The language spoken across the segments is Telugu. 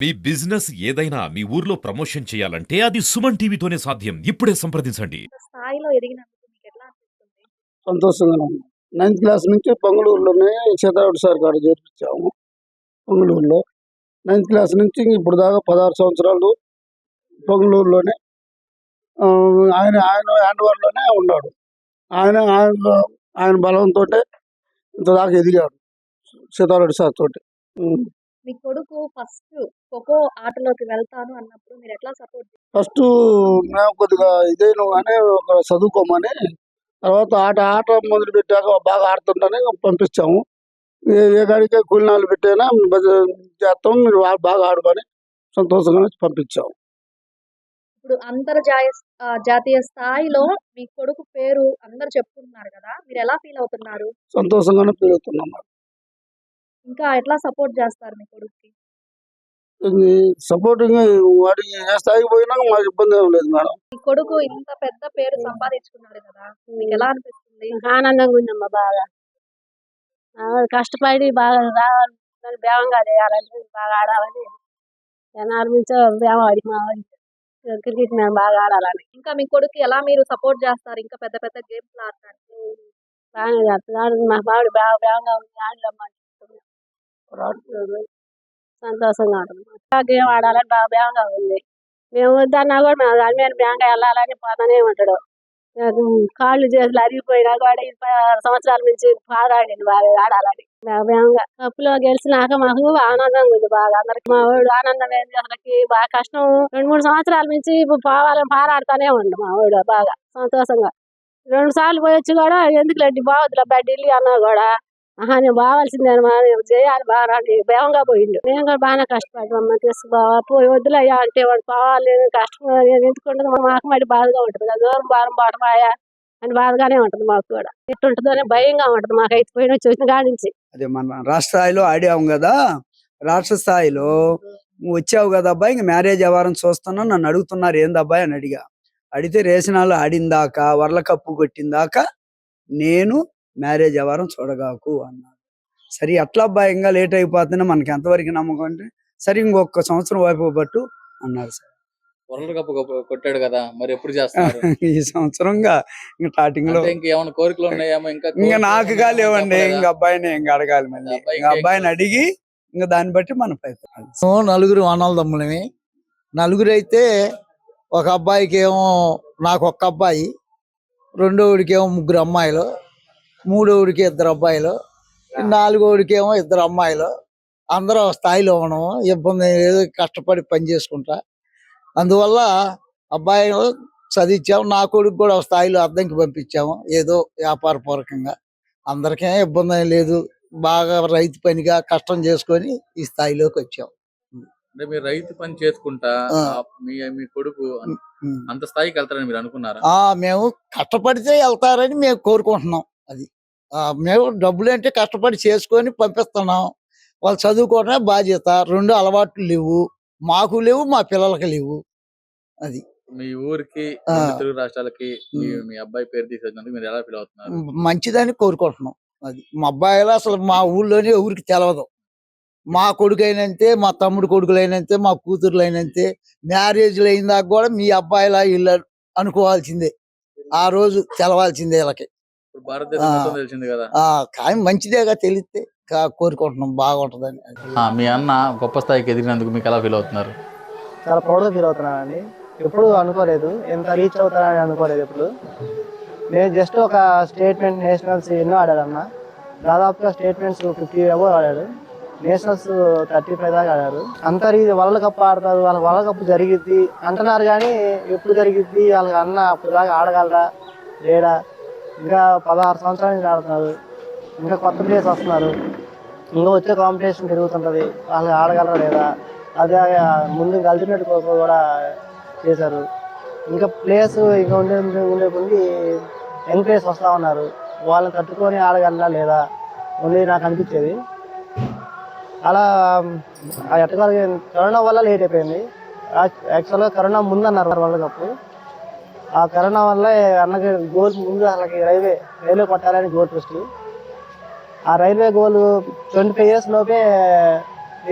మీ బిజినెస్ ఏదైనా మీ ఊర్లో ప్రమోషన్ చేయాలంటే అది సుమన్ టీవీతోనే సాధ్యం. ఇప్పుడే సంప్రదించండి. ఇంత స్థాయిలో ఎదిగినందుకు మీకు ఎట్లా అనిపిస్తుంది? సంతోషంగా ఉంది. నైన్త్ క్లాస్ నుంచి పొంగళూరులోనే సీతారాడు సార్ కాడ చేర్పించాము. పొంగళూరులో నైన్త్ క్లాస్ నుంచి ఇప్పుడు దాకా పదహారు సంవత్సరాలు పొంగళూరులోనే ఆయన ఆయన హ్యాండ్ ఓవర్లోనే ఉన్నాడు. ఆయన ఆయన ఆయన బలంతో ఇంత దాకా ఎదిగాడు సీతారాడు సార్ తోటి. మీ కొడుకు ఫస్ట్ ఖోఖో ఆటలోకి వెళ్తాను అన్నప్పుడు మీరు ఎట్లా సపోర్ట్ ఫస్ట్ మేము కొద్దిగా ఇదేను అని ఒక చదువుకోమని తర్వాత ఆట ఆట మొదలు పెట్టాక బాగా ఆడుతుంటేనే పంపించాము ఏ గాడికి కూలినాలు పెట్టైనా చేస్తాం మీరు బాగా ఆడుకొని సంతోషంగా పంపించాము ఇప్పుడు అంతర్జాతీయ ఆ, జాతీయ స్థాయిలో మీ కొడుకు పేరు అందరు చెప్పుకుంటున్నారు కదా మీరు ఎలా ఫీల్ అవుతున్నారు? సంతోషంగానే పెరుగుతున్నాం ఇంకా ఎట్లా సపోర్ట్ చేస్తారు మీ కొడుకుకి? ఇది సపోర్టింగ్ వాడికి ఏ స్థాయికి పోయినా మాకు ఇబ్బంది ఏం లేదు మేడం. మీ కొడుకు ఇంత పెద్ద పేరు సంపాదించుకున్నాడు కదా మీకు ఎలా అనిపిస్తుంది? ఆనందంగా ఉందమ్మా బాగా. కష్టపడి బాగా రావాలి బేవంగా చేయాలని బాగా ఆడాలని. జనాల నుంచి బేవం ఆడి మా వాడికి క్రికెట్ మేము బాగా ఆడాలని. ఇంకా మీ కొడుకు ఎలా మీరు సపోర్ట్ చేస్తారు? ఇంకా పెద్ద పెద్ద గేమ్స్ ఆడటానికి బాగానే మా బావిడ బాగా బేవంగా ఉంది ఆడలమ్మా సంతోషంగా ఉంటుంది. గేమ్ ఆడాలని బాగా బేవంగా ఉంది. మేము వద్దన్నా కూడా మేము దాని మీద బేంగా వెళ్ళాలని పోతానే ఉంటాడు. కాళ్ళు చేతులు అరిగిపోయినా కూడా ఇరవై ఆరు సంవత్సరాల నుంచి బాగా బాగా ఆడాలని. బాగా కప్పులో గెలిచినాక మాకు ఆనందంగా ఉంది బాగా. అందరికి మా వాడు ఆనందం ఏంది అసలుకి బాగా కష్టం. రెండు మూడు సంవత్సరాల నుంచి ఇప్పుడు పోవాలని పారాడుతానే ఉండు మా వాడు బాగా సంతోషంగా. రెండు సార్లు పోయొచ్చు కూడా ఎందుకు లేండి బావద్దుల బడ్డీలు అన్నా కూడా. ఆహా నేను బావాల్సిందే మా నేను చేయాలి బాగా బేవంగా పోయిండు. మేము కూడా బాగానే కష్టపడ్డాం తీసుకు పోయి వద్దులయ్యా అంటే వాడు పోవాలి కష్టం ఎందుకుంటుంది మాకు మరి బాధగా ఉంటుంది కదా దూరం భారం పోవటమాయా అని బాధగానే ఉంటుంది మాకు కూడా. ఇట్టుంటుందని భయంగా ఉంటుంది మాకు అయితే పోయిన చూసిన కాడించి నుంచి. అదే మన రాష్ట్ర స్థాయిలో ఆడాము కదా రాష్ట్ర స్థాయిలో వచ్చావు కదా అబ్బాయి ఇంక మ్యారేజ్ వ్యవహారం చూస్తున్నా నన్ను అడుగుతున్నారు ఏంది అబ్బాయి? అని అడిగా. అడిగితే రేషనాలు ఆడిందాక వరల కప్పు కొట్టిందాక నేను మ్యారేజ్ వ్యవహారం చూడగాకు అన్నాడు. సరే అట్లా అబ్బాయి ఇంకా లేట్ అయిపోతున్నా మనకి ఎంతవరకు నమ్మకం అంటే సరే ఇంకొక సంవత్సరం వైపు పట్టు అన్నారు సార్. వరల్డ్ కప్ కొట్టాడు కదా మరి ఎప్పుడు చేస్తున్నారు? ఈ సంవత్సరంగా ఇంకా స్టార్టింగ్లో ఇంకేమైనా కోరికలు ఉన్నాయేమో ఇంకా ఇంకా ఉన్నాయేమో లేవండి చెప్పలేదా? ఇంకా అబ్బాయిని ఇంకా అడగాలి మళ్ళీ. ఇంకా అబ్బాయిని? అడిగి ఇంకా దాన్ని బట్టి మన ప్రయత్నం నలుగురు అన్నదమ్ములమి నలుగురు అయితే ఒక అబ్బాయికి ఏమో నాకు ఒక్క అబ్బాయి రెండోడికి ఏమో ముగ్గురు అమ్మాయిలు. మూడోడికి ఇద్దరు అబ్బాయిలు నాలుగోడికి ఏమో ఇద్దరు అమ్మాయిలు. అందరూ ఒక స్థాయిలో ఉన్నాము ఇబ్బంది లేదు కష్టపడి పని చేసుకుంటా. అందువల్ల అబ్బాయిలు చదివించాము. నా కొడుకు కూడా ఒక స్థాయిలో అద్దెకి పంపించాము. ఏదో వ్యాపారపూర్వకంగా అందరికీ ఇబ్బంది లేదు. బాగా రైతు పనిగా కష్టం చేసుకొని ఈ స్థాయిలోకి వచ్చాం. అంటే మీరు రైతు పని చేసుకుంటా మీ మీ కొడుకు. అంత స్థాయికి వెళ్తారని మీరు అనుకున్నారా? ఆ మేము కష్టపడితే వెళ్తారని మేము కోరుకుంటున్నాం. అది. మేము డబ్బులు అంటే కష్టపడి చేసుకొని పంపిస్తున్నాం. వాళ్ళు చదువుకోవడమే బాధ్యత. రెండు అలవాట్లు లేవు. మాకు లేవు మా పిల్లలకి లేవు. అది. మీ ఊరికి తెలుగు రాష్ట్రాలకి మీ అబ్బాయి పేరు తీసేసినందుకు మీరు ఎలా ఫీల్ అవుతున్నారు? మంచిదని కోరుకుంటున్నాం. అది. మా అబ్బాయిలు అసలు మా ఊళ్ళోనే ఊరికి తెలవదు. మా కొడుకు అయినంతే మా తమ్ముడు కొడుకులు అయినంతే మా కూతురులు అయినంతే మ్యారేజ్లు అయిన దాకా కూడా మీ అబ్బాయిలా ఇల్లు అనుకోవాల్సిందే. ఆ రోజు తెలవాల్సిందే వీళ్ళకి. ఇప్పుడు భారతదేశం ఆ. మొత్తం తెలిసింది కదా. ఆ కానీ మంచిదేగా తెలిస్తే కోరుకుంటున్నాం బాగుంటుందని. ఆ, మీ అన్న గొప్ప స్థాయికి ఎదిగినందుకు మీకు ఎలా ఫీల్ అవుతున్నారు? చాలా ప్రౌడ్గా ఫీల్ అవుతున్నానండి. ఎప్పుడు అనుకోలేదు. ఎంత రీచ్ అవుతానని అనుకోలేదు ఎప్పుడు. నేను జస్ట్ ఒక స్టేట్మెంట్ నేషనల్స్ ఎన్నో ఆడాడన్న దాదాపుగా స్టేట్మెంట్స్ ఫిఫ్టీ అబో ఆడాడు నేషనల్స్ థర్టీ ఫైవ్ దాకా ఆడారు. అంత రీ వరల్డ్ కప్ ఆడతారు వాళ్ళకి వరల్డ్ కప్ జరిగిద్ది అంటున్నారు కానీ ఎప్పుడు జరిగిద్ది వాళ్ళకి అన్న అప్పుడు దాకా ఆడగలరా లేడా? ఇంకా పదహారు సంవత్సరాల నుంచి ఆడుతున్నారు. ఇంకా కొత్త ప్లేయర్స్ వస్తున్నారు. ఇంకా వచ్చే కాంపిటీషన్ పెరుగుతుంటుంది. వాళ్ళు ఆడగలరా లేదా? అదే ముందు ఇంకా అల్టిమేట్ కోసం కూడా చేశారు. ఇంకా ప్లేయర్స్ ఇంకా ఉండే ఉండే కొద్ది యంగ్ ప్లేయర్స్ వస్తూ ఉన్నారు. వాళ్ళని తట్టుకొని ఆడగలరా లేదా? ఉంది నాకు అనిపించేది. అలా ఎట్టగా కరోనా వల్ల లేట్ అయిపోయింది. యాక్చువల్గా కరోనా ముందన్నారు వరల్డ్ కప్. ఆ కరోనా వల్ల అన్నకి గోల్ ముందు అసలు రైల్వే రైల్వే కొట్టాలని గోల్ ఫస్ట్ ఆ railway goal twenty five years లోపే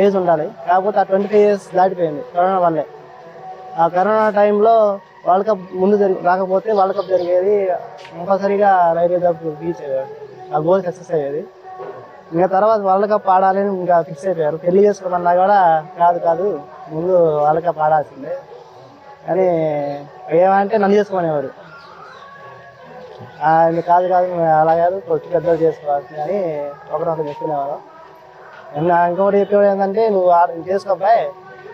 ఏజ్ ఉండాలి. కాకపోతే ఆ ట్వంటీ ఫైవ్ ఇయర్స్ దాటిపోయింది కరోనా వల్లే. ఆ కరోనా టైంలో వరల్డ్ కప్ ముందు జరిగి రాకపోతే వరల్డ్ కప్ జరిగేది కంపల్సరీగా రైల్వే కప్ రీచ్ అయ్యేవాడు ఆ గోల్ సక్సెస్ అయ్యేది. ఇంకా తర్వాత వరల్డ్ కప్ ఆడాలని ఇంకా ఫిక్స్ అయిపోయారు. పెళ్ళి చేసుకోమన్నా కూడా కాదు కాదు ముందు వరల్డ్ కప్ ఆడాల్సిందే. కానీ ఏమంటే నన్ను చేసుకోమనేవారు. ఆయన కాదు కాదు అలా కాదు కొట్టి పెద్దలు చేసుకోవాల్సింది అని ఒకరొకరు చెప్పుకునేవారు ఇంకా ఇంకొకటి చెప్పేవాడు ఏంటంటే నువ్వు ఆడ చేసుకోబాయ్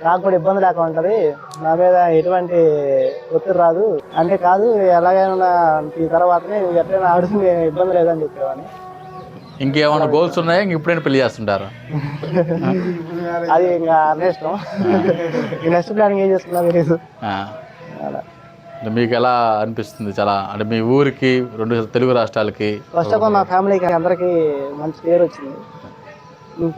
నాకు కూడా ఇబ్బంది లేకుండా ఉంటుంది. నా మీద ఎటువంటి ఒత్తిడి రాదు. అంటే కాదు ఎలాగైనా ఈ తర్వాతనే నువ్వు ఎట్లయినా ఆడుతుంది ఇబ్బంది లేదని చెప్పేవాడిని. ఇంకేమైనా గోల్స్ ఉన్నాయా? ఇంక ఇప్పుడైనా పెళ్ళి చేస్తుంటారు? అది ఇంకా అన్నేష్టం నెక్స్ట్ ప్లానింగ్ ఏం అలా మీకు ఎలా అనిపిస్తుంది చాలా? అంటే మీ ఊరికి రెండు తెలుగు రాష్ట్రాలకి? ఫస్ట్ ఆఫ్ ఆల్ మా ఫ్యామిలీకి అందరికీ మంచి పేరు వచ్చింది.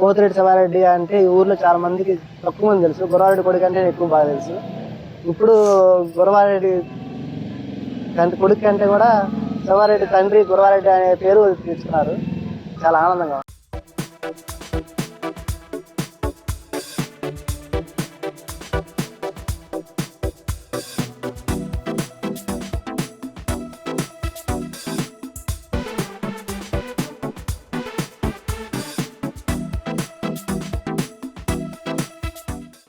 పోతిరెడ్డి శివారెడ్డి అంటే ఈ ఊర్లో చాలా మందికి తక్కువ మంది తెలుసు. గురవారెడ్డి కొడుకు అంటే ఎక్కువ బాగా తెలుసు. ఇప్పుడు గురవారెడ్డి తండ్రి కొడుకు కంటే కూడా శివారెడ్డి తండ్రి గురవారెడ్డి అనే పేరు తెచ్చుకున్నారు. చాలా ఆనందంగా ఉంది